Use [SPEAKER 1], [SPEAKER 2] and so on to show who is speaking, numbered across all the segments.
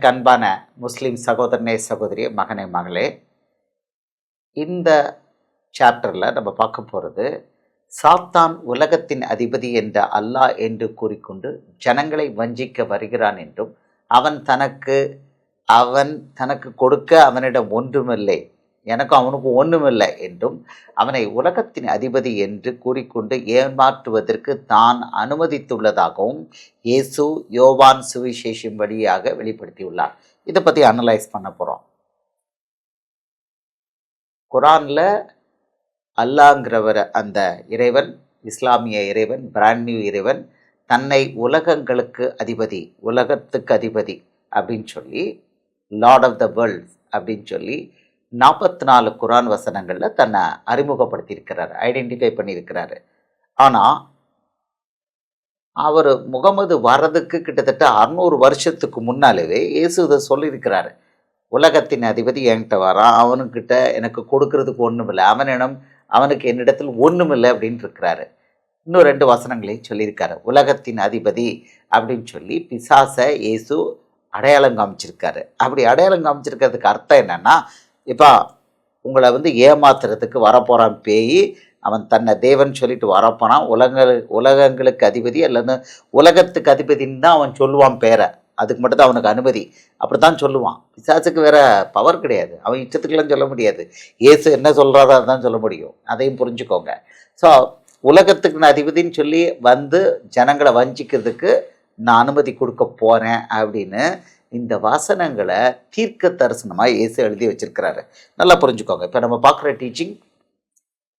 [SPEAKER 1] எனக்கு அன்பான முஸ்லீம் சகோதரனே சகோதரி மகனே மகளே இந்த சாப்டரில் நம்ம பார்க்க போகிறது சாத்தான் உலகத்தின் அதிபதி என்ற அல்லாஹ் என்று கூறிக்கொண்டு ஜனங்களை வஞ்சிக்க வருகிறான் என்றும் அவன் தனக்கு அவன் தனக்கு கொடுக்க அவனிடம் ஒன்றுமில்லை. எனக்கும் அவனுக்கும் ஒன்றுமில்லை என்றும் அவனை உலகத்தின் அதிபதி என்று கூறிக்கொண்டு ஏமாற்றுவதற்கு தான் அனுமதித்துள்ளதாகவும் இயேசு யோவான் சுவிசேஷம் வழியாக வெளிப்படுத்தியுள்ளார். இதை பற்றி அனலைஸ் பண்ண போகிறோம் குரானில் அல்லாங்கிறவர் அந்த இறைவன் இஸ்லாமிய இறைவன் பிராண்ட் நியூ இறைவன் தன்னை உலகங்களுக்கு அதிபதி உலகத்துக்கு அதிபதி அப்படின்னு சொல்லி லார்ட் ஆஃப் த வேர்ல்ட் அப்படின்னு சொல்லி நாற்பத்தி நாலு குரான் வசனங்களில் தன்னை அறிமுகப்படுத்தியிருக்கிறார் ஐடென்டிஃபை பண்ணியிருக்கிறாரு. ஆனால் அவர் முகமது வர்றதுக்கு கிட்டத்தட்ட அறுநூறு வருஷத்துக்கு முன்னாலேவே இயேசு இதை சொல்லியிருக்கிறாரு. உலகத்தின் அதிபதி என்கிட்ட வரான் அவனுக்கிட்ட எனக்கு கொடுக்கறதுக்கு ஒன்றும் இல்லை அவனிடம் அவனுக்கு என்னிடத்தில் ஒன்றும் இல்லை அப்படின்னு இருக்கிறாரு. இன்னும் ரெண்டு வசனங்களையும் சொல்லியிருக்காரு. உலகத்தின் அதிபதி அப்படின்னு சொல்லி பிசாசை இயேசு அடையாளம் காமிச்சிருக்காரு. அப்படி அடையாளம் காமிச்சிருக்கிறதுக்கு அர்த்தம் என்னன்னா இப்போ உங்களை வந்து ஏமாத்துறதுக்கு வரப்போகிறான் பேய். அவன் தன்னை தேவன் சொல்லிட்டு வரப்போனான் உலக உலகங்களுக்கு அதிபதி அல்லது உலகத்துக்கு அதிபதின்னு தான் அவன் சொல்லுவான் பேரை. அதுக்கு மட்டும் தான் அவனுக்கு அனுமதி. அப்படி தான் சொல்லுவான். பிசாசுக்கு வேற பவர் கிடையாது. அவன் இஷ்டத்துக்கெல்லாம் சொல்ல முடியாது. இயேசு என்ன சொல்கிறாரோ அதான் சொல்ல முடியும். அதையும் புரிஞ்சுக்கோங்க. ஸோ உலகத்துக்கு அதிபதின்னு சொல்லி வந்து ஜனங்களை வஞ்சிக்கிறதுக்கு நான் அனுமதி கொடுக்க போகிறேன் அப்படின்னு இந்த வசனங்களை தீர்க்க தரிசனமாக இயேசு எழுதி வச்சிருக்கிறாரு. நல்லா புரிஞ்சுக்கோங்க. இப்போ நம்ம பார்க்குற டீச்சிங்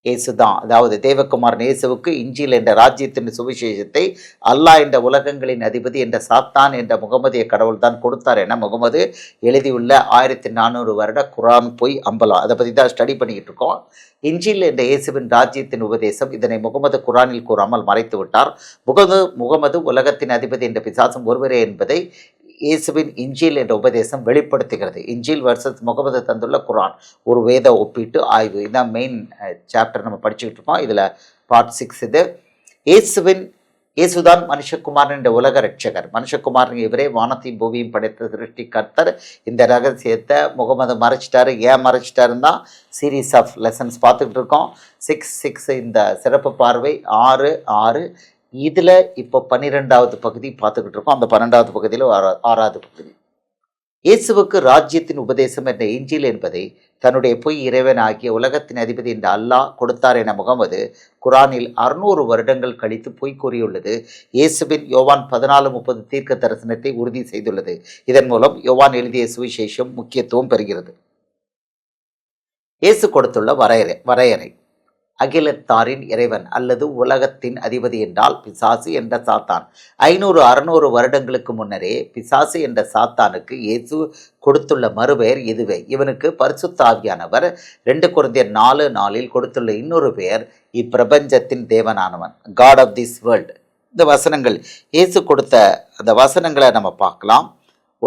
[SPEAKER 1] இயேசு தான் அதாவது தேவகுமாரன் இயேசுவுக்கு இஞ்சில் என்ற ராஜ்யத்தின் சுவிசேஷத்தை அல்லாஹ் என்ற உலகங்களின் அதிபதி என்ற சாத்தான் என்ற முகமதிய கடவுள் தான் கொடுத்தார் என முகமது எழுதியுள்ள ஆயிரத்தி நானூறு வருட குரான் பொய் அம்பலம் அதை பற்றி தான் ஸ்டடி பண்ணிக்கிட்டு இருக்கோம். இஞ்சில் என்ற இயேசுவின் ராஜ்யத்தின் உபதேசம் இதனை முகமது குரானில் கூறாமல் மறைத்து விட்டார் முகமது முகமது உலகத்தின் அதிபதி என்ற பிசாசம் ஒருவரே என்பதை இயேசுவின் இஞ்சில் என்ற உபதேசம் வெளிப்படுத்துகிறது. இஞ்சில் வர்சஸ் முகமது தந்துள்ள குரான் ஒரு வேத ஒப்பீட்டு ஆய்வு. இதுதான் மெயின் சாப்டர் நம்ம படிச்சுக்கிட்டு இருக்கோம். இதில் பார்ட் சிக்ஸ் இது. இயேசுவின் இயேசுதான் மனுஷகுமாரன் என்ற உலக ரட்சகர் மனுஷகுமாரன் இவரே வானத்தையும் பூமியும் படைத்த திருஷ்டி கர்த்தர். இந்த ரகசியத்தை முகமது மறைச்சிட்டாரு. ஏன் மறைச்சிட்டாருன்னு தான் சீரீஸ் ஆஃப் லெசன்ஸ் பார்த்துக்கிட்டு இருக்கோம். சிக்ஸ் சிக்ஸ் இந்த சிறப்பு பார்வை. ஆறு ஆறு இதில் இப்போ பன்னிரெண்டாவது பகுதி பார்த்துக்கிட்டு இருக்கோம். அந்த பன்னெண்டாவது பகுதியில் ஆறா ஆறாவது பகுதி. இயேசுவுக்கு ராஜ்யத்தின் உபதேசம் என்ற இஞ்சில் என்பதை தன்னுடைய பொய் இறைவன் ஆகிய உலகத்தின் அதிபதி என்ற அல்லாஹ் கொடுத்தார் என முகமது குரானில் அறுநூறு வருடங்கள் கழித்து பொய் கூறியுள்ளது. இயேசுவின் யோவான் பதினாலு முப்பது தீர்க்க தரிசனத்தை உறுதி செய்துள்ளது. இதன் மூலம் யோவான் எழுதிய சுவிசேஷம் முக்கியத்துவம் பெறுகிறது. இயேசு கொடுத்துள்ள வரையறை வரையறை. அகிலத்தாரின் இறைவன் அல்லது உலகத்தின் அதிபதி என்றால் பிசாசு என்ற சாத்தான். ஐநூறு அறுநூறு வருடங்களுக்கு முன்னரே பிசாசு என்ற சாத்தானுக்கு இயேசு கொடுத்துள்ள மறுபெயர் இதுவே. இவனுக்கு பரிசுத்தாவியானவர் ரெண்டு குழந்தையர் நாலு நாளில் கொடுத்துள்ள இன்னொரு பெயர் இப்பிரபஞ்சத்தின் தேவனானவன். காட் ஆஃப் திஸ் வேர்ல்டு இந்த வசனங்கள் இயேசு கொடுத்த அந்த வசனங்களை நம்ம பார்க்கலாம்.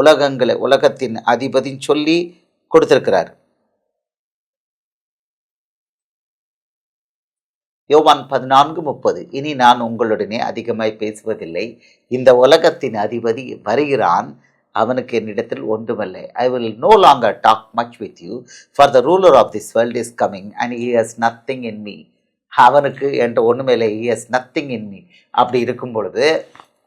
[SPEAKER 1] உலகங்களை உலகத்தின் அதிபதின்னு சொல்லி கொடுத்துருக்கிறார். யோவான் பதினான்கு முப்பது. இனி நான் உங்களுடனே அதிகமாய் பேசுவதில்லை. இந்த உலகத்தின் அதிபதி வருகிறான். அவனுக்கு என்னிடத்தில் ஒன்றுமில்லை. I will no longer talk much with you for the ruler of this world is coming and he has nothing in me அவனுக்கு என்ற ஒன்றுமில்லை he has nothing in me அப்படி இருக்கும் பொழுது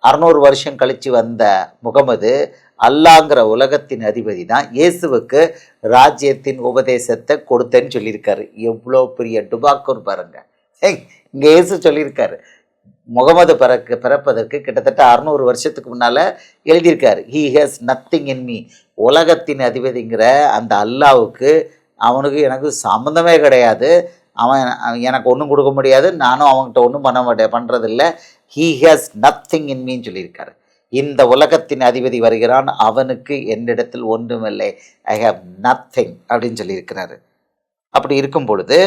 [SPEAKER 1] அறநூறு வருஷம் கழித்து வந்த முகமது அல்லாங்கிற உலகத்தின் அதிபதி தான் இயேசுவுக்கு ராஜ்யத்தின் உபதேசத்தை கொடுத்தேன்னு சொல்லியிருக்காரு. எவ்வளோ பெரிய டுபாக்கூர் பாருங்கள் இங்கே இயேசு சொல்லியிருக்காரு. முகமது பிறக்கு பிறப்பதற்கு கிட்டத்தட்ட அறுநூறு வருஷத்துக்கு முன்னால் எழுதியிருக்காரு. He has nothing in me உலகத்தின் அதிபதிங்கிற அந்த அல்லாவுக்கு அவனுக்கு எனக்கு சம்மந்தமே கிடையாது. அவன் எனக்கு ஒன்றும் கொடுக்க முடியாது. நானும் அவன்கிட்ட ஒன்றும் பண்ண மாட்டேன் பண்ணுறதில்ல ஹீ ஹேஸ் நத்திங் இன் மீன்னு சொல்லியிருக்காரு. இந்த உலகத்தின் அதிபதி வருகிறான். அவனுக்கு என்னிடத்தில் ஒன்றுமில்லை. ஐ ஹாவ் நத்திங் அப்படின்னு சொல்லியிருக்கிறாரு. அப்படி இருக்கும் பொழுது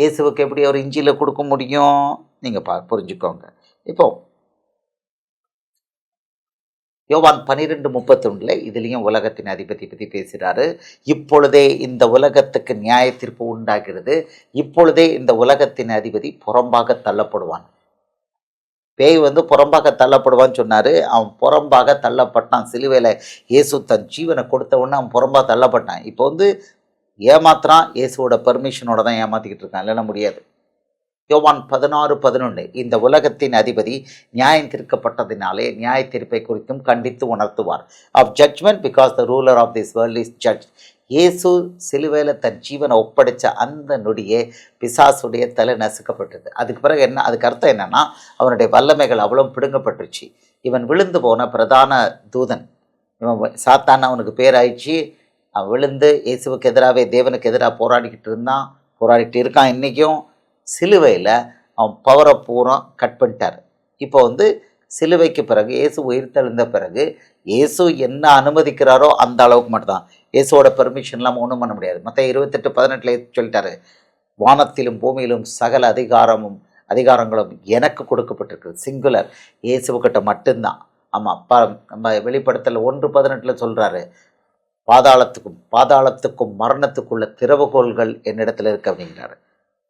[SPEAKER 1] இயேசுவுக்கு எப்படி அவர் இஞ்சியில் கொடுக்க முடியும்? நீங்கள் பா புரிஞ்சுக்கோங்க. இப்போ யோவான் பன்னிரெண்டு முப்பத்தொன்னில் இதுலேயும் உலகத்தின் அதிபதி பற்றி பேசுகிறாரு இப்பொழுதே இந்த உலகத்துக்கு நியாய தீர்ப்பு உண்டாகிறது. இப்பொழுதே இந்த உலகத்தின் அதிபதி புறம்பாக தள்ளப்படுவான். பேய் வந்து புறம்பாக தள்ளப்படுவான்னு சொன்னார். அவன் புறம்பாக தள்ளப்பட்டான். சிலுவையில் இயேசு தன் ஜீவனை கொடுத்த உடனே அவன் புறம்பாக தள்ளப்பட்டான். இப்போ வந்து ஏமாத்துறான் இயேசுவோட பர்மிஷனோட தான் ஏமாற்றிக்கிட்டு இருக்கான். இல்லைன்னா முடியாது. யோவான் பதினாறு பதினொன்று இந்த உலகத்தின் அதிபதி நியாயம் தீர்க்கப்பட்டதினாலே நியாய தீர்ப்பை குறித்தும் கண்டித்து உணர்த்துவார். Of judgment because the ruler of this world is judge Yesu சிலுவையில் தன் ஜீவனை ஒப்படைச்ச அந்த நொடியே பிசாசுடைய தலை நசுக்கப்பட்டது. அதுக்கு பிறகு என்ன அதுக்கு அர்த்தம் என்னென்னா அவனுடைய வல்லமைகள் அவ்வளோ பிடுங்கப்பட்டுருச்சு. இவன் விழுந்து போன பிரதான தூதன். இவன் சாத்தான் அவனுக்கு பேராயிடுச்சு. அவன் விழுந்து இயேசுவுக்கு எதிராகவே தேவனுக்கு எதிராக போராடிக்கிட்டு இருந்தான் போராடிக்கிட்டு இருக்கான். இன்றைக்கும் சிலுவையில் அவன் பவரை பூரா கட் பண்ணிட்டார். இப்போ வந்து சிலுவைக்கு பிறகு இயேசு உயிர்த்தெழுந்த பிறகு இயேசு என்ன அனுமதிக்கிறாரோ அந்த அளவுக்கு மட்டும்தான். இயேசுவோட பெர்மிஷன் இல்லாமல் ஒன்றும் பண்ண முடியாது. மற்ற இருபத்தெட்டு பதினெட்டுல சொல்லிட்டாரு வானத்திலும் பூமியிலும் சகல அதிகாரமும் அதிகாரங்களும் எனக்கு கொடுக்கப்பட்டிருக்கு சிங்குலர் இயேசுக்கிட்ட மட்டும்தான். ஆமாம் ப நம்ம வெளிப்படத்தில் ஒன்று பதினெட்டில் சொல்கிறாரு பாதாளத்துக்கும் பாதாளத்துக்கும் மரணத்துக்குள்ள திறவுகோள்கள் என்னிடத்துல இருக்கு அப்படிங்கிறாரு.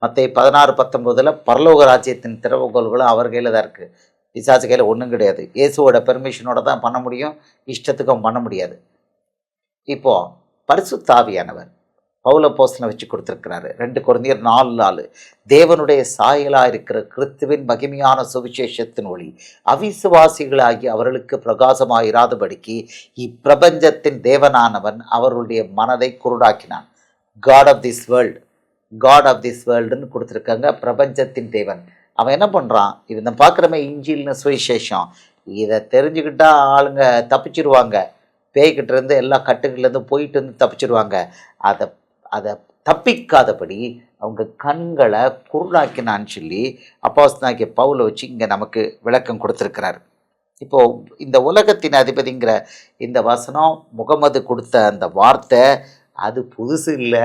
[SPEAKER 1] மற்ற பதினாறு பத்தொம்போதில் பரலோக ராஜ்யத்தின் திறவுகோள்களும் அவர் கையில் தான் இருக்குது பிசாசு கையில் ஒன்றும் கிடையாது. இயேசுவோட பெர்மிஷனோட தான் பண்ண முடியும். இஷ்டத்துக்கும் பண்ண முடியாது. இப்போ பரிசுத்தாவியானவர் பவுல போஸ்டனை வச்சு கொடுத்துருக்கிறாரு. ரெண்டு குழந்தையர் நாலு நாலு. தேவனுடைய சாயலாக இருக்கிற கிறிஸ்துவின் மகிமையான சுவிசேஷத்தின் ஒளி அவிசுவாசிகளாகி அவர்களுக்கு பிரகாசமாக இராதபடிக்கு இப்பிரபஞ்சத்தின் தேவனானவன் அவர்களுடைய மனதை குருடாக்கினான். God of this world God of this வேர்ல்டுன்னு கொடுத்துருக்காங்க பிரபஞ்சத்தின் தேவன். அவன் என்ன பண்ணுறான் இவன் பார்க்குறமே இஞ்சில்னு சுவிசேஷம். இதை தெரிஞ்சுக்கிட்டா ஆளுங்க தப்பிச்சிருவாங்க. பேய்கிட்ட இருந்து எல்லா கட்டுகள்லேருந்து போயிட்டு வந்து தப்பிச்சிருவாங்க. அதை அதை தப்பிக்காதபடி அவங்க கண்களை குருளாக்கினான்னு சொல்லி அப்போஸ்தனாகிய பவுலை வச்சு இங்கே நமக்கு விளக்கம் கொடுத்துருக்கிறார். இப்போது இந்த உலகத்தின் அதிபதிங்கிற இந்த வசனம் முகமது கொடுத்த அந்த வார்த்தை அது புதுசு இல்லை.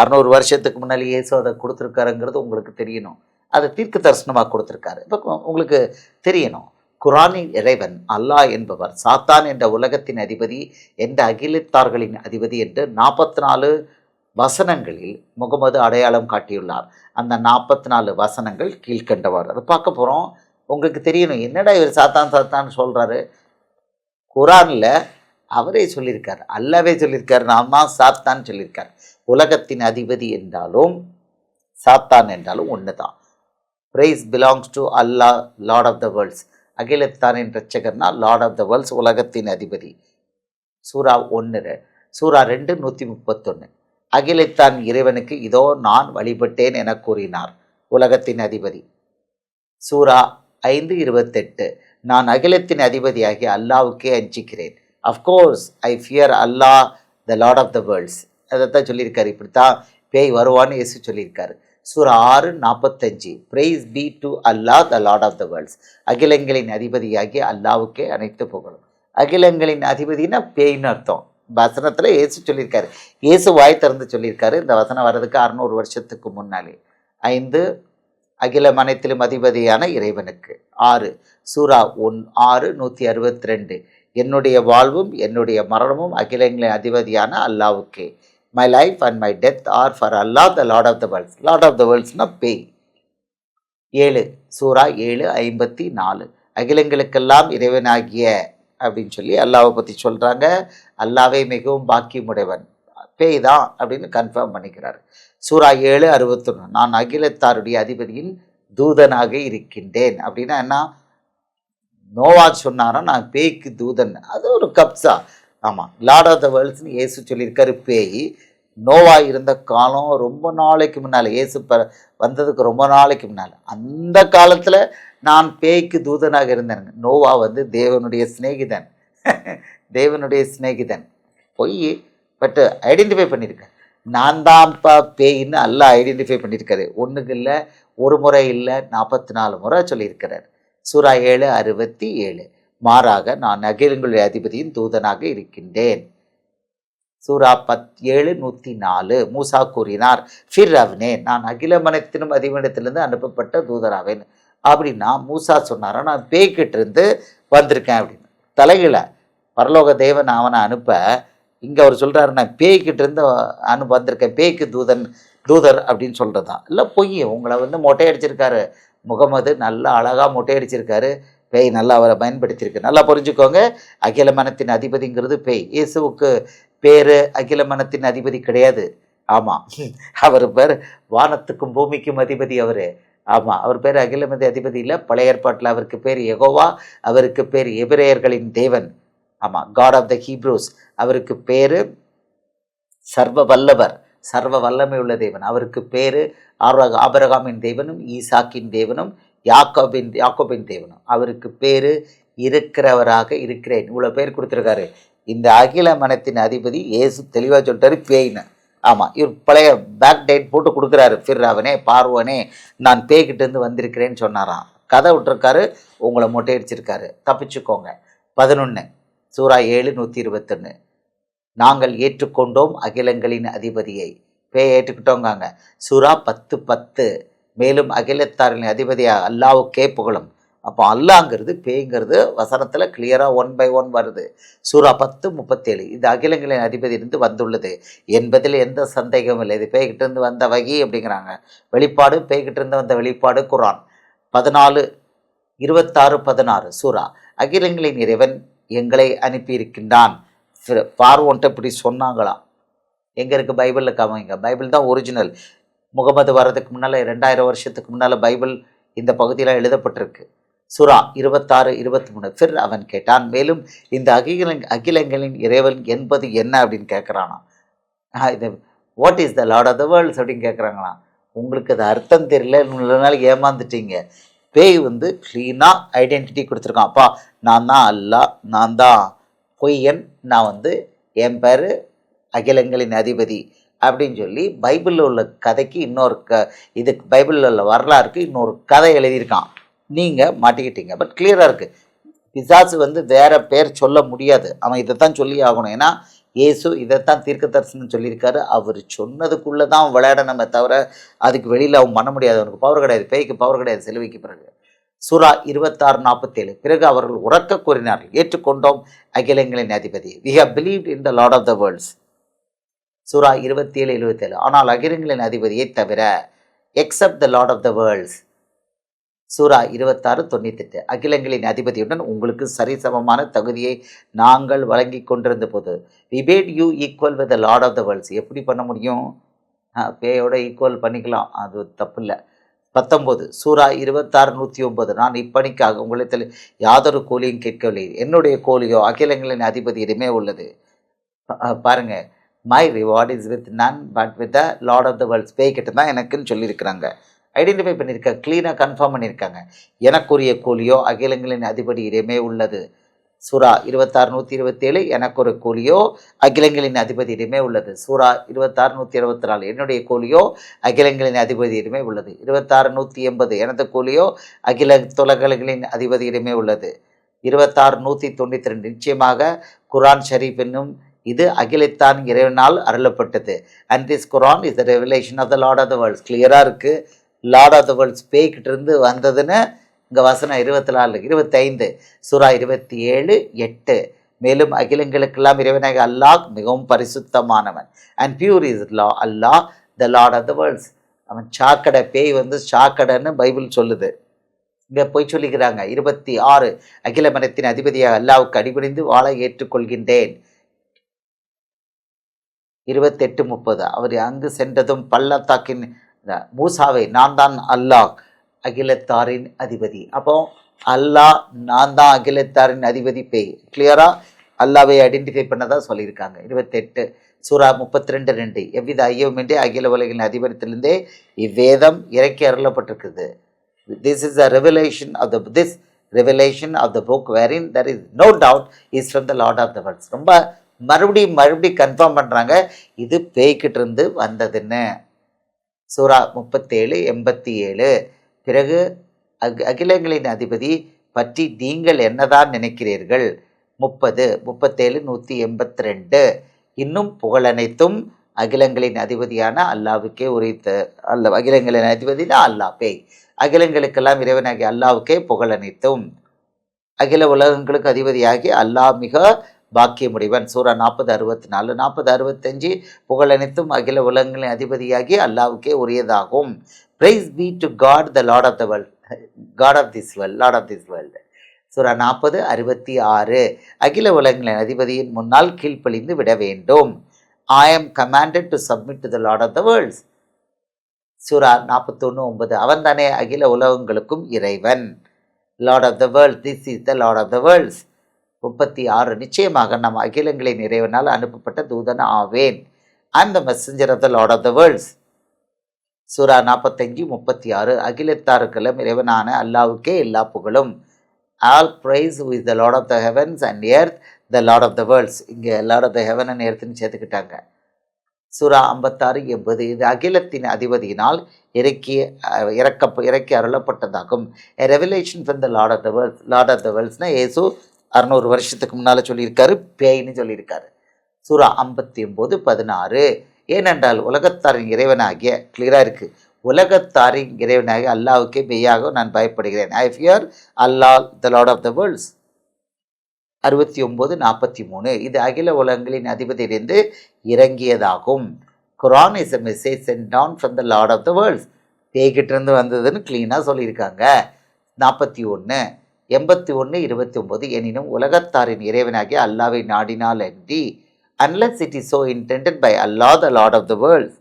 [SPEAKER 1] அறநூறு வருஷத்துக்கு முன்னாடி இயேசு அதை கொடுத்துருக்காருங்கிறது உங்களுக்கு தெரியணும். அதை தீர்க்க தரிசனமாக கொடுத்துருக்காரு. இப்போ உங்களுக்கு தெரியணும். குரானின் இறைவன் அல்லாஹ் என்பவர் சாத்தான் என்ற உலகத்தின் அதிபதி என்ற அகிலத்தார்களின் அதிபதி என்று நாற்பத்தி நாலு வசனங்களில் முகமது அடையாளம் காட்டியுள்ளார். அந்த நாற்பத்தி நாலு வசனங்கள் கீழ்கண்டவர் அதை பார்க்க போகிறோம் உங்களுக்கு தெரியணும் என்னடா இவர் சாத்தான் சாத்தான்னு சொல்கிறாரு குரானில் அவரே சொல்லியிருக்கார் அல்லாவே சொல்லியிருக்கார் நான் தான் சாத்தான் சொல்லியிருக்கார். உலகத்தின் அதிபதி என்றாலும் சாத்தான் என்றாலும் ஒன்று தான் praise belongs to Allah lord of the worlds அகிலத்தானின் ரட்சகர்னா லார்ட் ஆஃப் த வேர்ல்ட்ஸ் உலகத்தின் அதிபதி. சூரா ஒன்று சூரா ரெண்டு நூற்றி முப்பத்தொன்று அகிலத்தான் இறைவனுக்கு இதோ நான் வழிபட்டேன் என கூறினார். உலகத்தின் அதிபதி. சூரா ஐந்து இருபத்தெட்டு. நான் அகிலத்தின் அதிபதியாகி அல்லாவுக்கே அஞ்சிக்கிறேன். Of course I fear Allah the lord of the worlds அதைத்தான் சொல்லியிருக்காரு. இப்படித்தான் பேய் வருவான்னு இயேசு சொல்லியிருக்காரு. சூரா ஆறு நாற்பத்தஞ்சு praise be to Allah the lord of the worlds அகிலங்களின் அதிபதியாகி அல்லாவுக்கே அனைத்து புகழும். அகிலங்களின் அதிபதினா பேயின்னு அர்த்தம். வசனத்தில் இயேசு சொல்லியிருக்காரு. இயேசு வாய் திறந்து சொல்லியிருக்காரு. இந்த வசனம் வர்றதுக்கு அறுநூறு வருஷத்துக்கு முன்னாலே. ஐந்து அகிலம் அனைத்திலும் அதிபதியான இறைவனுக்கு. ஆறு சூரா ஒன் ஆறு நூற்றி அறுபத்தி ரெண்டு என்னுடைய வாழ்வும் என்னுடைய மரணமும் அகிலங்களின் அதிபதியான அல்லாவுக்கே. My life and my death are for Allah the lord of the worlds lord of the வேர்ல்ட்ஸ்னா பேய் ஏழு சூரா ஏழு ஐம்பத்தி நாலு. அகிலங்களுக்கெல்லாம் இறைவனாகிய அப்படின்னு சொல்லி அல்லாவை பற்றி சொல்கிறாங்க அல்லாவே மிகவும் பாக்கியமுடையவன். பேய் தான் அப்படின்னு கன்ஃபார்ம் பண்ணிக்கிறார். சூரா ஏழு அறுபத்தொன்று நான் அகிலத்தாருடைய அதிபதியின் தூதனாக இருக்கின்றேன். அப்படின்னா என்ன? நோவா சொன்னாரா நான் பேய்க்கு தூதன். அது ஒரு கப்ஸா ஆமாம் லார்ட் ஆஃப் த வேர்ல்ட்ஸ்னு ஏசு சொல்லியிருக்காரு பேய். நோவா இருந்த காலம் ரொம்ப நாளைக்கு முன்னால் ஏசு ப வந்ததுக்கு ரொம்ப நாளைக்கு முன்னால். அந்த காலத்தில் நான் பேய்க்கு தூதனாக இருந்தேன். நோவா வந்து தேவனுடைய சிநேகிதன். தேவனுடைய சிநேகிதன். போய் பட் ஐடென்டிஃபை பண்ணியிருக்கேன் நான் தான்ப்பா பேயின்னு அல்ல ஐடென்டிஃபை பண்ணியிருக்காரு ஒன்றுக்கு இல்லை ஒரு முறை இல்லை நாற்பத்தி நாலு முறை சொல்லியிருக்கிறார். சூரா ஏழு அறுபத்தி ஏழு. மாறாக நான் அகிலங்களுடைய அதிபதியின் தூதனாக இருக்கின்றேன். சூரா பத் ஏழு நூற்றி நாலு. மூசா கூறினார் ஃபிர் அவனே நான் அகிலமனத்தினும் அதிபனத்திலிருந்து அனுப்பப்பட்ட தூதராவேன். அப்படின்னா மூசா சொன்னாரா நான் பேய்கிட்ட இருந்து வந்திருக்கேன் அப்படின்னு. தலையில பரலோக தேவன் அவனை அனுப்ப. இங்கே அவர் சொல்கிறாரு நான் பேய்கிட்ட இருந்து அனு வந்திருக்கேன். பேய்க்கு தூதன் தூதர் அப்படின்னு சொல்கிறது தான் இல்லை பொய் உங்களை வந்து மொட்டை அடிச்சிருக்காரு முகமது நல்லா அழகாக மொட்டையடிச்சிருக்காரு. பேய் நல்லா அவரை பயன்படுத்தியிருக்கு. நல்லா புரிஞ்சுக்கோங்க. அகில மனத்தின் அதிபதிங்கிறது பேய். இயேசுவுக்கு பேர் அகில மனத்தின் அதிபதி கிடையாது. ஆமாம் அவர் பேர் வானத்துக்கும் பூமிக்கும் அதிபதி அவர். ஆமாம் அவர் பேர் அகிலமதி அதிபதி இல்லை. பழைய ஏற்பாட்டில் அவருக்கு பேர் எகோவா அவருக்கு பேர் எபிரேயர்களின் தேவன். ஆமாம் காட் ஆஃப் த ஹீப்ரூஸ் அவருக்கு பேர் சர்வ வல்லவர். சர்வ வல்லமை உள்ள தேவன். அவருக்கு பேர் ஆரோக ஆபரகாமின் தேவனும் ஈசாக்கின் தேவனும் யாக்கோபின் யாக்கோபின் தேவனும் அவருக்கு பேர் இருக்கிறவராக இருக்கிறேன். இவ்வளோ பேர் கொடுத்துருக்காரு. இந்த அகில மனத்தின் அதிபதி இயேசு தெளிவாக சொல்லிட்டாரு பேய்னு. ஆமாம் இவர் பழைய பேக் டேட் போட்டு கொடுக்குறாரு. ஃபிர்ராவனே பார்வனே நான் பேய்கிட்டேருந்து வந்திருக்கிறேன்னு சொன்னாராம். கதை விட்டுருக்காரு உங்களை மொட்டையடிச்சிருக்காரு. தப்பிச்சுக்கோங்க. பதினொன்று சூரா ஏழு நூற்றி இருபத்தொன்று நாங்கள் ஏற்றுக்கொண்டோம் அகிலங்களின் அதிபதியை. பேய் ஏற்றுக்கிட்டோங்காங்க. சூரா பத்து பத்து. மேலும் அகிலத்தாரின் அதிபதியாக அல்லாவுக்கே புகழும் அப்போ அல்லாங்கிறது பேய்ங்கிறது வசனத்தில் கிளியராக ஒன் பை ஒன் வருது. சூரா பத்து முப்பத்தேழு. இது அகிலங்களின் அதிபதியிலிருந்து வந்துள்ளது. என்பதில் எந்த சந்தேகமும் இல்லை. இது பேய்கிட்டு இருந்து வந்த வகி அப்படிங்கிறாங்க. வெளிப்பாடு பேய்கிட்டு இருந்து வந்த வெளிப்பாடு குரான் பதினாலு இருபத்தாறு பதினாறு சூரா. அகிலங்களின் இறைவன் எங்களை அனுப்பியிருக்கின்றான். பார்வோன்ட்டு இப்படி சொன்னாங்களாம் எங்கே இருக்குது பைபிளில் காமிங்க. பைபிள் தான் ஒரிஜினல் முகமது வர்றதுக்கு முன்னால் ரெண்டாயிரம் வருஷத்துக்கு முன்னால் பைபிள் இந்த பகுதியில் எழுதப்பட்டிருக்கு. சுறா இருபத்தாறு இருபத்தி மூணு ஃபிர் அவன் கேட்டான் மேலும் இந்த அகில அகிலங்களின் இறைவன் என்பது என்ன? அப்படின்னு கேட்குறானா இது what is the lord of the worlds அப்படின்னு கேட்குறாங்களாம் உங்களுக்கு அது அர்த்தம் தெரியல நாள் ஏமாந்துட்டீங்க. பேய் வந்து க்ளீனாக ஐடென்டிட்டி கொடுத்துருக்கான். அப்பா நான் தான் அல்லா நான் தான் பொய்யன். நான் வந்து என் பேர் அகிலங்களின் அதிபதி. அப்படின்னு சொல்லி பைபிளில் உள்ள கதைக்கு இன்னொரு க இதுக்கு பைபிளில் உள்ள வரலாறுக்கு இன்னொரு கதை எழுதியிருக்கான். நீங்கள் மாட்டிக்கிட்டீங்க. பட் கிளியராக இருக்குது பிசாசு வந்து வேறு பேர் சொல்ல முடியாது. அவன் இதைத்தான் சொல்லி ஆகணும். ஏன்னா இயேசு இதைத்தான் தீர்க்க தரிசனம் சொல்லியிருக்காரு. அவர் சொன்னதுக்குள்ளே தான் அவன் விளையாடணுமே தவிர அதுக்கு வெளியில் அவன் பண்ண முடியாது. அவனுக்கு பவர் கிடையாது. பேய்க்கு பவர் கிடையாது. செலவிக்கு பிறகு. சுறா இருபத்தாறு நாற்பத்தேழு. பிறகு அவர்கள் உறக்க கூறினார்கள் ஏற்றுக்கொண்டோம் அகிலங்களின் அதிபதி. We have believe in the lord of the worlds சூரா இருபத்தி ஏழு எழுபத்தேழு. ஆனால் அகிலங்களின் அதிபதியை தவிர except the lord of the worlds சூரா இருபத்தாறு தொண்ணூத்தெட்டு. அகிலங்களின் அதிபதியுடன் உங்களுக்கு சரிசமமான தகுதியை நாங்கள் வழங்கி கொண்டிருந்த போது VBAT you equal with the lord of the worlds எப்படி பண்ண முடியும்? பேயோட ஈக்குவல் பண்ணிக்கலாம். அது தப்பு இல்லை பத்தொம்போது சூரா இருபத்தாறு நூற்றி ஒன்பது நான் இப்பணிக்காக உங்களிடத்தில் யாதொரு கூலியும் கேட்கவில்லை. என்னுடைய கூலியோ அகிலங்களின் அதிபதியிடமே உள்ளது. பாருங்கள் my reward is with none but with the lord of the worlds பேய்கிட்ட தான் எனக்குன்னு சொல்லியிருக்கிறாங்க. ஐடென்டிஃபை பண்ணியிருக்க க்ளீனாக கன்ஃபார்ம் பண்ணியிருக்காங்க. எனக்குரிய கூலியோ அகிலங்களின் அதிபதியிடமே உள்ளது. சூரா இருபத்தாறு நூற்றி இருபத்தேழு எனக்கு ஒரு கூலியோ அகிலங்களின் அதிபதியிடமே உள்ளது. சூரா இருபத்தாறு நூற்றி இருபத்தி நாலு என்னுடைய கூலியோ அகிலங்களின் அதிபதியிடமே உள்ளது. இருபத்தாறு நூற்றி எண்பது எனது கூலியோ அகில துலகங்களின் அதிபதியிடமே உள்ளது. இருபத்தாறு நூற்றி தொண்ணூற்றி ரெண்டு நிச்சயமாக குரான் ஷரீஃப் என்னும் இது அகிலத்தான் இறைவனால் அருளப்பட்டது. And this Quran is the revelation of the lord of the worlds கிளியராக இருக்குது லார்ட் ஆஃப் த வேர்ல்ட்ஸ் பேய்கிட்ட இருந்து வந்ததுன்னு இங்கே வசனம் இருபத்தி நாலு இருபத்தைந்து சூரா இருபத்தி ஏழு எட்டு. மேலும் அகிலங்களுக்கெல்லாம் இறைவனாக அல்லாஹ் மிகவும் பரிசுத்தமானவன். And pure is law Allah the lord of the worlds அவன் சாக்கடை பேய் வந்து சாக்கடைன்னு பைபிள் சொல்லுது. இங்கே போய் சொல்லிக்கிறாங்க இருபத்தி ஆறு அகில மனத்தின் அதிபதியாக அல்லாவுக்கு அடிபணிந்து வாழ ஏற்றுக்கொள்கின்றேன். இருபத்தெட்டு முப்பது. அவர் அங்கு சென்றதும் பள்ளத்தாக்கின் இந்த மூசாவை நான் தான் அல்லாஹ் அகிலத்தாரின் அதிபதி. அப்போ அல்லாஹ் நான் தான் அகிலத்தாரின் அதிபதி பேய் கிளியரா அல்லாவை ஐடென்டிஃபை பண்ணதான் சொல்லியிருக்காங்க. இருபத்தெட்டு சூரா முப்பத்தி ரெண்டு. ரெண்டு எவ்வித ஐயமின்றி அகில உலகின் அதிபரத்திலிருந்தே இவ்வேதம் இறக்கி அருளப்பட்டிருக்குது this is a revelation of the this revelation of the book wherein there is no doubt is from the lord of the worlds ரொம்ப மறுபடியும் மறுபடியும் கன்ஃபார்ம் பண்ணுறாங்க இது பேய்கிட்டு இருந்து வந்ததுன்னு சூரா முப்பத்தேழு எண்பத்தி ஏழு பிறகு அக் அகிலங்களின் அதிபதி பற்றி நீங்கள் என்னதான் நினைக்கிறீர்கள்? முப்பது முப்பத்தேழு நூற்றி எண்பத்தி ரெண்டு இன்னும் புகழனைத்தும் அகிலங்களின் அதிபதியான அல்லாவுக்கே உரித்த அல்ல அகிலங்களின் அதிபதினா அல்லாஹ் பேய். அகிலங்களுக்கெல்லாம் இறைவனாகிய அல்லாவுக்கே புகழனைத்தும் அகில உலகங்களுக்கு அதிபதியாகி அல்லாஹ் மிக பாக்கியமுடையவன். சூரா நாற்பது அறுபத்தி நாலு நாற்பது அறுபத்தஞ்சு புகழனைத்தும் அகில உலகங்களின் அதிபதியாகி அல்லாவுக்கே உரியதாகும். Praise be to God the lord of the world God of this world lord of this world சூரா நாற்பது அறுபத்தி ஆறு அகில உலகங்களின் அதிபதியின் முன்னால் கீழ்ப்பழிந்து விட வேண்டும். I am commanded to submit to the lord of the worlds சூரா நாற்பத்தொன்று ஒன்பது. அவன் தானே அகில உலகங்களுக்கும் இறைவன். Lord of the world this is the lord of the worlds முப்பத்தி ஆறு. நிச்சயமாக நம் அகிலங்களின் இறைவனால் அனுப்பப்பட்ட தூதன் ஆவேன். And the messenger of the lord of the worlds சூரா நாற்பத்தஞ்சு முப்பத்தி ஆறு. அகிலத்தாருக்கெல்லாம் இறைவனான அல்லாவுக்கே எல்லா புகழும். All praise with the lord of the heavens and earth the lord of the worlds இங்கே lord of the heaven and எர்த்னு சேர்த்துக்கிட்டாங்க. சூரா ஐம்பத்தாறு எண்பது. இது அகிலத்தின் அதிபதியினால் இறக்கி இறக்க இறக்கி அருளப்பட்டதாகும். Revelation from the lord of the worlds lord of the வேர்ல்ட்ஸ்னால் ஏசு அறநூறு வருஷத்துக்கு முன்னால் சொல்லியிருக்காரு பேய்னு சொல்லியிருக்காரு. சூரா ஐம்பத்தி ஒம்பது பதினாறு. ஏனென்றால் உலகத்தாரின் இறைவனாகிய கிளியராக இருக்குது உலகத்தாரின் இறைவனாகிய அல்லாவுக்கே மெய்யாக நான் பயப்படுகிறேன். I fear Allah the lord of the worlds அறுபத்தி ஒம்பது நாற்பத்தி மூணு இது அகில உலகங்களின் அதிபதியிலிருந்து இறங்கியதாகும். Quran is a message sent down from the lord of the worlds பேய்கிட்டிருந்து வந்ததுன்னு க்ளீனாக சொல்லியிருக்காங்க. நாற்பத்தி ஒன்று எண்பத்தி ஒன்று இருபத்தி ஒம்பது எனினும் உலகத்தாரின் இறைவனாகிய அல்லாவை நாடினால் அன்றி unless it is so intended by Allah the lord of the world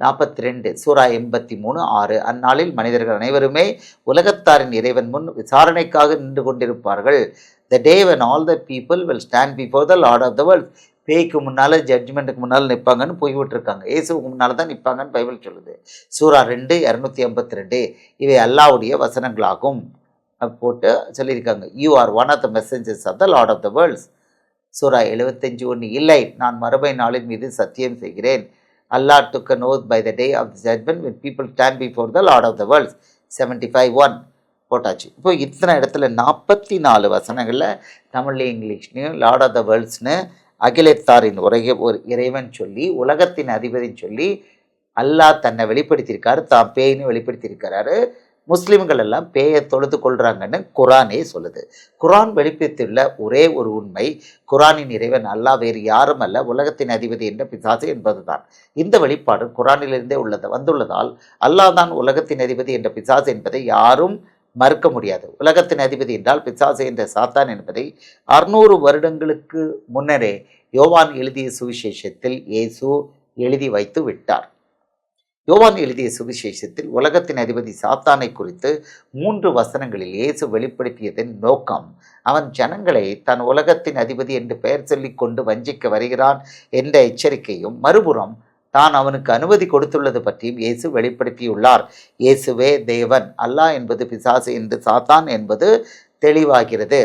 [SPEAKER 1] நாற்பத்தி ரெண்டு சூரா எண்பத்தி மூணு ஆறு. அந்நாளில் மனிதர்கள் அனைவருமே உலகத்தாரின் இறைவன் முன் விசாரணைக்காக நின்று கொண்டிருப்பார்கள். The day when all the people will stand before the lord of the world பேய்க்கு முன்னால் ஜட்ஜ்மெண்ட்டுக்கு முன்னால் நிற்பாங்கன்னு போய் விட்டுருக்காங்க இயேசுவுக்கு முன்னால் தான் நிற்பாங்கன்னு பைபிள் சொல்லுது. சூரா ரெண்டு இரநூத்தி ஐம்பத்தி ரெண்டு இவை அல்லாவுடைய வசனங்களாகும். போட்டு சொல்லியிருக்காங்க. You are one of the messengers of the lord of the worlds சூரா எழுபத்தஞ்சு ஒன்று இல்லை நான் மறுபடி நாளின் மீது சத்தியம் செய்கிறேன். Allah took a oath by the day of the judgment with people stand before the lord of the worlds seventy five one போட்டாச்சு. இப்போ இத்தனை இடத்துல நாற்பத்தி நாலு வசனங்களில் தமிழ்லையும் இங்கிலீஷ்லையும் லார்ட் ஆஃப் த வேர்ல்ட்ஸ்னு அகிலத்தாரின் உரைய ஒரு இறைவன் சொல்லி உலகத்தின் அதிபதின்னு சொல்லி அல்லாஹ் தன்னை வெளிப்படுத்தியிருக்காரு தான் பேய்னு வெளிப்படுத்தியிருக்கிறாரு. முஸ்லீம்கள் எல்லாம் பேயை தொழுது கொள்றாங்கன்னு குரானே சொல்லுது. குரான் வெளிப்படுத்தியுள்ள ஒரே ஒரு உண்மை குரானின் இறைவன் அல்லாஹ் வேறு யாரும் அல்ல உலகத்தின் அதிபதி என்ற பிசாசு என்பதுதான். இந்த வெளிப்பாடு குரானிலிருந்தே உள்ளது வந்துள்ளதால் அல்லாஹ் தான் உலகத்தின் அதிபதி என்ற பிசாசு என்பதை யாரும் மறுக்க முடியாது. உலகத்தின் அதிபதி என்றால் பிசாசு என்ற சாத்தான் என்பதை அறுநூறு வருடங்களுக்கு முன்னரே யோவான் எழுதிய சுவிசேஷத்தில் இயேசு எழுதி வைத்து விட்டார். யோவான் எழுதிய சுவிசேஷத்தில் உலகத்தின் அதிபதி சாத்தானை குறித்து மூன்று வசனங்களில் இயேசு வெளிப்படுத்தியதன் நோக்கம் அவன் ஜனங்களை தன் உலகத்தின் அதிபதி என்று பெயர் சொல்லிக் கொண்டு வஞ்சிக்க வருகிறான் என்ற எச்சரிக்கையும் மறுபுறம் தான் அவனுக்கு அனுமதி கொடுத்துள்ளது பற்றியும் இயேசு வெளிப்படுத்தியுள்ளார். இயேசுவே தேவன் அல்லாஹ் என்பது பிசாசு என்று சாத்தான் என்பது தெளிவாகிறது.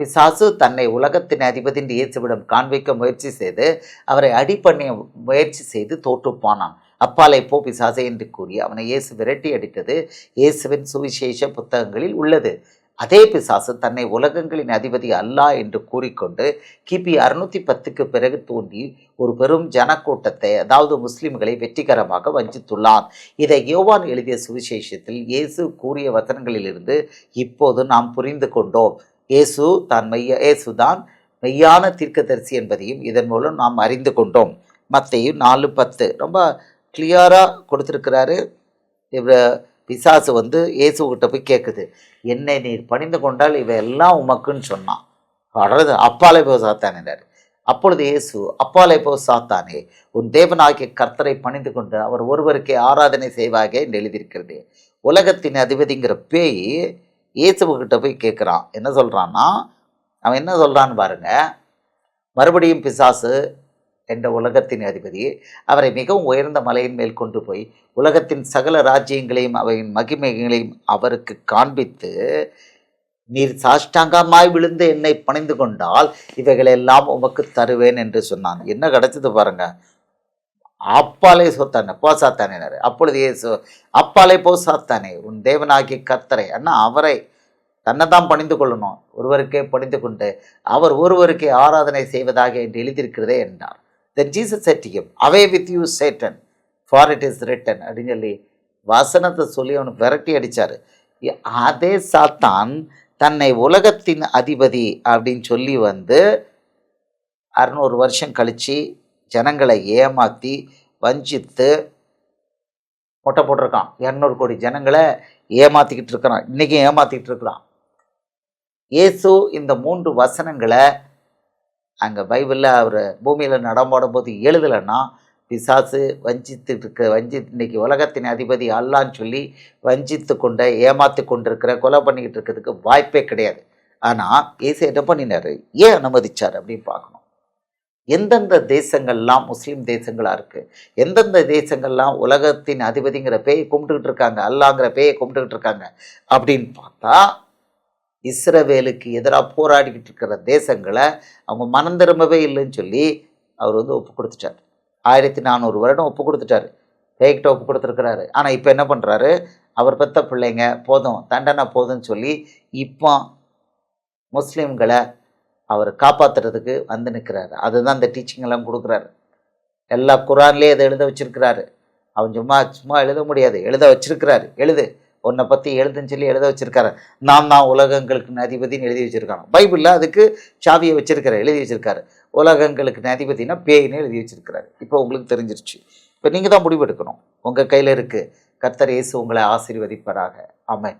[SPEAKER 1] பிசாசு தன்னை உலகத்தின் அதிபதி இயேசுவிடம் காண்பிக்க முயற்சி செய்து அவரை அடிப்பண்ணிய முயற்சி செய்து தோற்றுப்பானான். அப்பாலை போ பிசாசே என்று கூறி அவனை இயேசு விரட்டி அடித்தது இயேசுவின் சுவிசேஷ புத்தகங்களில் உள்ளது. அதே பிசாசு தன்னை உலகங்களின் அதிபதி அல்லா என்று கூறிக்கொண்டு கிபி அறுநூத்தி பத்துக்கு பிறகு தோன்றி ஒரு பெரும் ஜனக்கூட்டத்தை அதாவது முஸ்லிம்களை வெற்றிகரமாக வஞ்சித்துள்ளார் இதை யோவான் எழுதிய சுவிசேஷத்தில் இயேசு கூறிய வசனங்களிலிருந்து இப்போது நாம் புரிந்து கொண்டோம். இயேசு தான் மெய்ய இயேசு தான் மெய்யான தீர்க்கதரிசி என்பதையும் இதன் மூலம் நாம் அறிந்து கொண்டோம். மத்தையும் நாலு பத்து. ரொம்ப கிளியராக கொடுத்துருக்கிறாரு. இவர் பிசாசு வந்து இயேசுகிட்ட போய் கேட்குது என்னை நீர் பணிந்து கொண்டால் இவையெல்லாம் உமக்குன்னு சொன்னான். அதாவது அப்பாலை போ சாத்தானினார் அப்பொழுது இயேசு அப்பாலை போ சாத்தானே உன் தேவனாகிய கர்த்தரை பணிந்து கொண்டு அவர் ஒருவருக்கே ஆராதனை செய்வாக என்று எழுதியிருக்கிறது. உலகத்தின் அதிபதிங்கிற பேய் இயேசுகிட்ட போய் கேட்குறான் என்ன சொல்கிறான்னா அவன் என்ன சொல்கிறான்னு பாருங்க. மறுபடியும் பிசாசு என்ற உலகத்தின் அதிபதி அவரை மிகவும் உயர்ந்த மலையின் மேல் கொண்டு போய் உலகத்தின் சகல ராஜ்யங்களையும் அவையின் மகிமைகளையும் அவருக்கு காண்பித்து நீர் சாஷ்டாங்கமாய் விழுந்து என்னை பணிந்து கொண்டால் இவைகளெல்லாம் உமக்கு தருவேன் என்று சொன்னான். என்ன கிடைச்சது பாருங்கள் அப்பாலே சொத்தானே போ அப்பொழுது இயேசு அப்பாலே போ சாத்தானே உன் தேவனாகி கத்தரை அண்ணா அவரை தன்னை தான் பணிந்து கொள்ளணும். ஒருவருக்கே பணிந்து கொண்டு அவர் ஒருவருக்கே ஆராதனை செய்வதாக என்று எழுதியிருக்கிறதே என்றார். Then Jesus said him away with you Satan for it is written அப்படின்னு சொல்லி வசனத்தை சொல்லி அவனுக்கு விரட்டி அடித்தார் அதே சாத்தான் தன்னை உலகத்தின் அதிபதி அப்படின்னு சொல்லி வந்து அறுநூறு வருஷம் கழித்து ஜனங்களை ஏமாற்றி வஞ்சித்து மொட்டை போட்டிருக்கான். இரநூறு கோடி ஜனங்களை ஏமாத்திக்கிட்டு இருக்கிறான். இன்றைக்கும் ஏமாத்திக்கிட்டு இருக்கிறான். இயேசு இந்த மூன்று வசனங்களை அங்கே பைபிளில் அவர் பூமியில் நடமாடும் போது எழுதலைன்னா பிசாசு வஞ்சித்து இருக்க வஞ்சி இன்னைக்கு உலகத்தின் அதிபதி அல்லான்னு சொல்லி வஞ்சித்து கொண்ட ஏமாத்து கொண்டிருக்கிற கொலை பண்ணிக்கிட்டு இருக்கிறதுக்கு வாய்ப்பே கிடையாது. ஆனால் ஏசு என்ன பண்ணினாரு? ஏன் அனுமதிச்சார் அப்படின்னு பார்க்கணும். எந்தெந்த தேசங்கள்லாம் முஸ்லீம் தேசங்களாக இருக்குது எந்தெந்த தேசங்கள்லாம் உலகத்தின் அதிபதிங்கிற பேயை கும்பிட்டுக்கிட்டு இருக்காங்க அல்லாங்கிற பேயை கும்பிட்டுக்கிட்டு இருக்காங்க அப்படின்னு பார்த்தா இஸ்ரவேலுக்கு எதிராக போராடிக்கிட்டு இருக்கிற தேசங்களை அவங்க மனம் திரும்பவே இல்லைன்னு சொல்லி அவர் வந்து ஒப்பு கொடுத்துட்டார். ஆயிரத்தி நானூறு வருடம் ஒப்பு கொடுத்துட்டாரு. பேய்கிட்ட ஒப்பு கொடுத்துருக்கிறாரு. ஆனால் இப்போ என்ன பண்ணுறாரு அவர் பெத்த பிள்ளைங்க போதும் தண்டனை போதும்னு சொல்லி இப்போ முஸ்லீம்களை அவர் காப்பாற்றுறதுக்கு வந்து நிற்கிறாரு அதுதான் இந்த டீச்சிங் எல்லாம் கொடுக்குறாரு. எல்லா குரான்லேயே அதை எழுத வச்சுருக்கிறாரு. அவன் சும்மா சும்மா எழுத முடியாது. எழுத வச்சிருக்கிறாரு. எழுது. உன்னை பற்றி எழுதுன்னு சொல்லி எழுத வச்சுருக்காரு. நான் தான் உலகங்களுக்கு அதிபதினு எழுதி வச்சுருக்காங்க. பைபிளில் அதுக்கு சாவியை வச்சிருக்காரு எழுதி வச்சுருக்காரு. உலகங்களுக்கு அதிபதினா பேயின்னு எழுதி வச்சுருக்காரு இப்போ உங்களுக்கு தெரிஞ்சிருச்சு. இப்போ நீங்கள் தான் முடிவெடுக்கணும். உங்கள் கையில் இருக்குது கர்த்தர் இயேசு உங்களை ஆசீர்வதிப்பராக. அமை